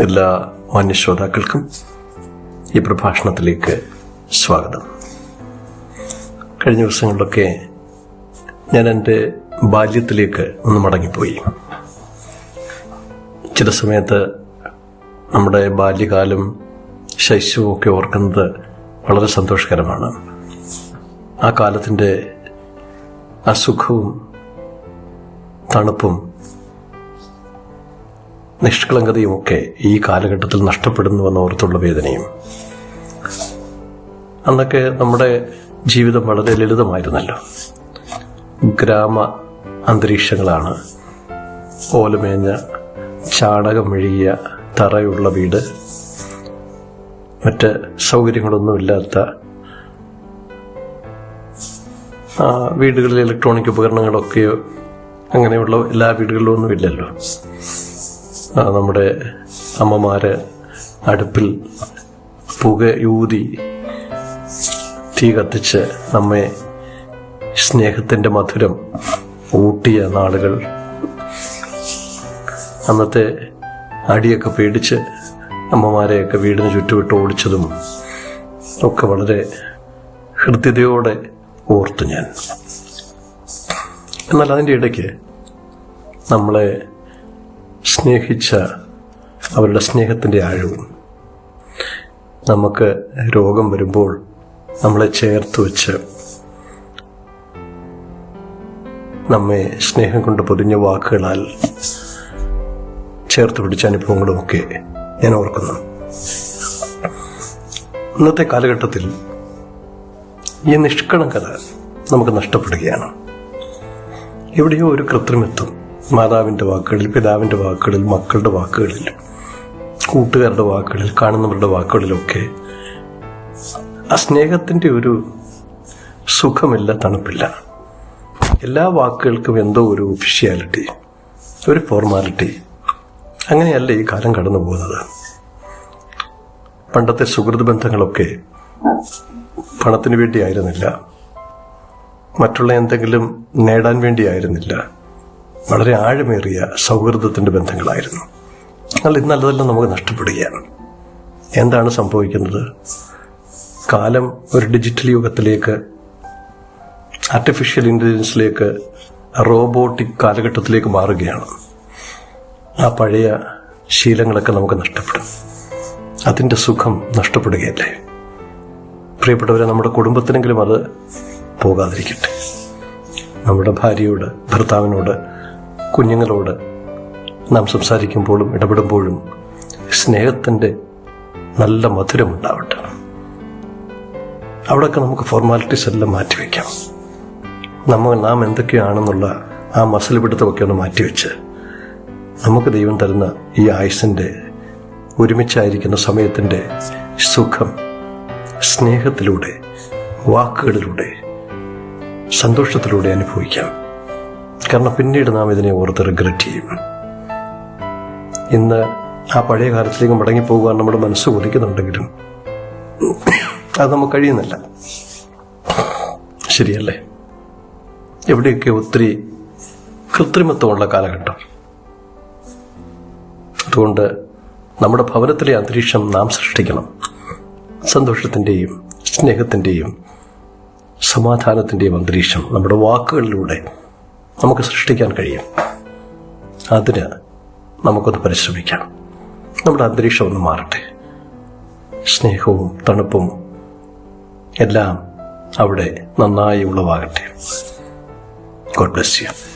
എല്ലാ മാന്യശ്രോതാക്കൾക്കും ഈ പ്രഭാഷണത്തിലേക്ക് സ്വാഗതം. കഴിഞ്ഞ ദിവസങ്ങളിലൊക്കെ ഞാൻ എന്റെ ബാല്യത്തിലേക്ക് ഒന്ന് മടങ്ങിപ്പോയി. ചില സമയത്ത് നമ്മുടെ ബാല്യകാലം ശൈശവവും ഒക്കെ ഓർക്കുന്നത് വളരെ സന്തോഷകരമാണ്. ആ കാലത്തിന്റെ അസുഖവും സുഖവും തണുപ്പും നിഷ്കളങ്കതയും ഒക്കെ ഈ കാലഘട്ടത്തിൽ നഷ്ടപ്പെടുന്നുവെന്ന് ഓർത്തുള്ള വേദനയും. അന്നൊക്കെ നമ്മുടെ ജീവിതം വളരെ ലളിതമായിരുന്നല്ലോ. ഗ്രാമ അന്തരീക്ഷങ്ങളാണ്. ഓലമേഞ്ഞ ചാണകം മെഴുകിയ തറയുള്ള വീട്. മറ്റ് സൗകര്യങ്ങളൊന്നുമില്ലാത്ത വീടുകളിൽ ഇലക്ട്രോണിക് ഉപകരണങ്ങളൊക്കെയോ അങ്ങനെയുള്ള എല്ലാ വീടുകളിലും ഒന്നും ഇല്ലല്ലോ ആ, നമ്മുടെ അമ്മമാര് അടുപ്പിൽ പുകയൂതി തീ കത്തിച്ച് നമ്മെ സ്നേഹത്തിന്റെ മധുരം ഊട്ടിയ നാളുകൾ. അന്നത്തെ അടിയൊക്കെ പേടിച്ച് അമ്മമാരെയൊക്കെ വീടിന് ചുറ്റുവിട്ട് ഓടിച്ചതും ഒക്കെ വളരെ ഹൃദ്യതയോടെ ഓർത്തു ഞാൻ. എന്നാൽ അതിന്റെ ഇടയ്ക്ക് നമ്മളെ സ്നേഹിച്ച അവരുടെ സ്നേഹത്തിന്റെ ആഴവും. നമുക്ക് രോഗം വരുമ്പോൾ നമ്മളെ ചേർത്ത് വെച്ച് നമ്മെ സ്നേഹം കൊണ്ട് പൊതിഞ്ഞ വാക്കുകളാൽ ചേർത്ത് പിടിച്ച അനുഭവങ്ങളുമൊക്കെ ഞാൻ ഓർക്കുന്നു. ഇന്നത്തെ കാലഘട്ടത്തിൽ ഈ നിഷ്കളങ്കത നമുക്ക് നഷ്ടപ്പെടുകയാണ്. എവിടെയോ ഒരു കൃത്രിമത്വം മാതാവിന്റെ വാക്കുകളിൽ പിതാവിന്റെ വാക്കുകളിൽ മക്കളുടെ വാക്കുകളിൽ കൂട്ടുകാരുടെ വാക്കുകളിൽ കാണുന്നവരുടെ വാക്കുകളിലൊക്കെ ആ സ്നേഹത്തിന്റെ ഒരു സുഖമില്ല തണുപ്പില്ല. എല്ലാ വാക്കുകൾക്കും എന്തോ ഒരു ഒഫീഷ്യാലിറ്റി ഒരു ഫോർമാലിറ്റി അങ്ങനെയല്ല ഈ കാലം കടന്നു പോകുന്നത്. പണ്ടത്തെ സുഹൃത് ബന്ധങ്ങളൊക്കെ പണത്തിന് വേണ്ടിയായിരുന്നില്ല മറ്റുള്ള എന്തെങ്കിലും നേടാൻ വേണ്ടിയായിരുന്നില്ല വളരെ ആഴമേറിയ സൗഹൃദത്തിന്റെ ബന്ധങ്ങളായിരുന്നു. എന്നാൽ ഇന്ന് നമുക്ക് നഷ്ടപ്പെടുകയാണ്. എന്താണ് സംഭവിക്കുന്നത്? കാലം ഒരു ഡിജിറ്റൽ യുഗത്തിലേക്ക് ആർട്ടിഫിഷ്യൽ ഇന്റലിജൻസിലേക്ക് റോബോട്ടിക് കാലഘട്ടത്തിലേക്ക് മാറുകയാണ്. ആ പഴയ ശീലങ്ങളൊക്കെ നമുക്ക് നഷ്ടപ്പെടും. അതിന്റെ സുഖം നഷ്ടപ്പെടുകയല്ലേ? പ്രിയപ്പെട്ടവരെ നമ്മുടെ കുടുംബത്തിനെങ്കിലും അത് പോകാതിരിക്കട്ടെ. നമ്മുടെ ഭാര്യയോട് ഭർത്താവിനോട് കുഞ്ഞുങ്ങളോട് നാം സംസാരിക്കുമ്പോഴും ഇടപെടുമ്പോഴും സ്നേഹത്തിന്റെ നല്ല മധുരമുണ്ടാവട്ടെ അവിടെയൊക്കെ നമുക്ക് ഫോർമാലിറ്റീസ് എല്ലാം മാറ്റിവെക്കാം നമ്മൾ നാം എന്തൊക്കെയാണെന്നുള്ള ആ മസിൽ പിടുത്തമൊക്കെ ഒന്ന് മാറ്റിവെച്ച് നമുക്ക് ദൈവം തരുന്ന ഈ ആയുസിന്റെ ഒരുമിച്ചായിരിക്കുന്ന സമയത്തിന്റെ സുഖം സ്നേഹത്തിലൂടെ വാക്കുകളിലൂടെ സന്തോഷത്തിലൂടെ അനുഭവിക്കാം. കാരണം പിന്നീട് നാം ഇതിനെ ഓർത്ത് റിഗ്രറ്റ് ചെയ്യും. ഇന്ന് ആ പഴയ കാലത്തിലേക്ക് മടങ്ങിപ്പോകുവാൻ നമ്മുടെ മനസ്സ് കൊതിക്കുന്നുണ്ടെങ്കിലും അത് നമുക്ക് കഴിയുന്നില്ല. ശരിയല്ലേ? എവിടെയൊക്കെ ഒത്തിരി കൃത്രിമത്വമുള്ള കാലഘട്ടം. അതുകൊണ്ട് നമ്മുടെ ഭവനത്തിലെ അന്തരീക്ഷം നാം സൃഷ്ടിക്കണം. സന്തോഷത്തിന്റെയും സ്നേഹത്തിന്റെയും സമാധാനത്തിന്റെയും അന്തരീക്ഷം നമ്മുടെ വാക്കുകളിലൂടെ നമുക്ക് സൃഷ്ടിക്കാൻ കഴിയും. അതിന് നമുക്കൊന്ന് പരിശ്രമിക്കാം. നമ്മുടെ അന്തരീക്ഷം ഒന്ന് മാറട്ടെ. സ്നേഹവും തണുപ്പും എല്ലാം അവിടെ നന്നായി ഉളവാകട്ടെ. God bless you